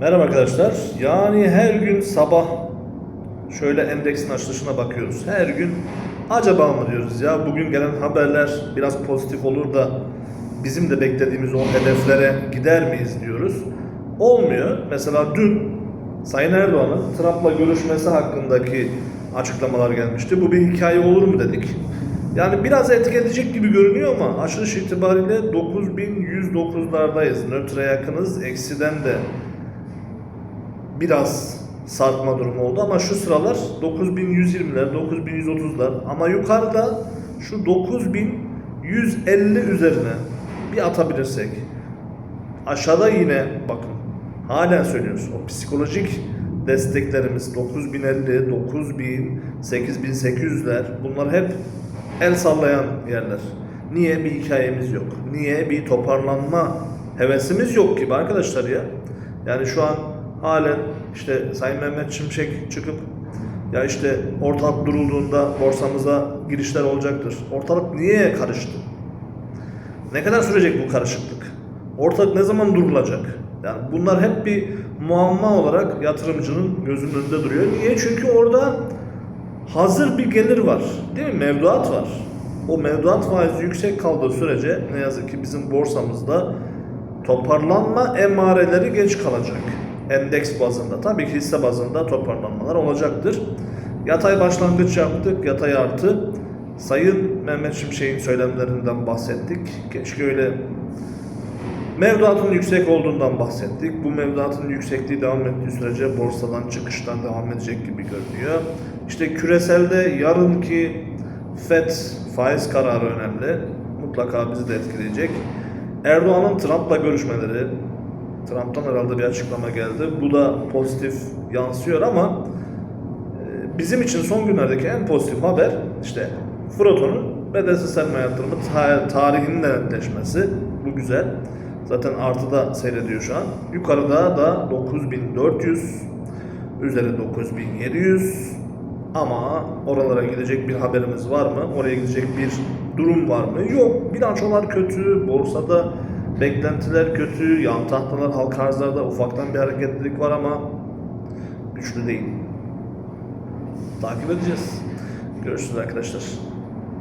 Merhaba arkadaşlar. Yani her gün sabah şöyle endeksin açılışına bakıyoruz. Her gün acaba mı diyoruz ya bugün gelen haberler biraz pozitif olur da bizim de beklediğimiz o hedeflere gider miyiz diyoruz. Olmuyor. Mesela dün Sayın Erdoğan'ın Trump'la görüşmesi hakkındaki açıklamalar gelmişti. Bu bir hikaye olur mu dedik. Yani biraz etki edecek gibi görünüyor ama açılış itibariyle 9109'lardayız. Nötre yakınız. Eksiden de biraz sarkma durumu oldu ama şu sıralar 9120'ler, 9130'lar ama yukarıda şu 9150 üzerine bir atabilirsek aşağıda yine bakın halen söylüyoruz o psikolojik desteklerimiz 9050, 9000, 8800'ler bunlar hep el sallayan yerler. Niye bir hikayemiz yok? Niye bir toparlanma hevesimiz yok gibi arkadaşlar ya? Yani şu an halen işte Sayın Mehmet Şimşek çıkıp ya işte ortalık durulduğunda borsamıza girişler olacaktır. Ortalık niye karıştı? Ne kadar sürecek bu karışıklık? Ortalık ne zaman durulacak? Yani bunlar hep bir muamma olarak yatırımcının gözünün önünde duruyor. Niye? Çünkü orada hazır bir gelir var. Değil mi? Mevduat var. O mevduat faizi yüksek kaldığı sürece ne yazık ki bizim borsamızda toparlanma emareleri geç kalacak. Endeks bazında. Tabii ki hisse bazında toparlanmalar olacaktır. Yatay başlangıç yaptık. Yatay artı. Sayın Mehmet Şimşek'in söylemlerinden bahsettik. Keşke öyle Mevduatın yüksek olduğundan bahsettik. Bu mevduatın yüksekliği devam ettiği sürece borsadan çıkıştan devam edecek gibi görünüyor. İşte küreselde yarınki FED faiz kararı önemli. Mutlaka bizi de etkileyecek. Erdoğan'ın Trump'la görüşmeleri, Trump'tan herhalde bir açıklama geldi. Bu da pozitif yansıyor ama e, bizim için son günlerdeki en pozitif haber işte Froton'un bedelsiz sermaye yatırımı ta- tarihinin de netleşmesi. Bu güzel. Zaten artıda seyrediyor şu an. Yukarıda da 9400, üzeri 9700 ama oralara gidecek bir haberimiz var mı? Oraya gidecek bir durum var mı? Yok. Bilançolar kötü, borsada beklentiler kötü, yan tahtalar, halka arzlarda ufaktan bir hareketlilik var ama güçlü değil. Takip edeceğiz. Görüşürüz arkadaşlar.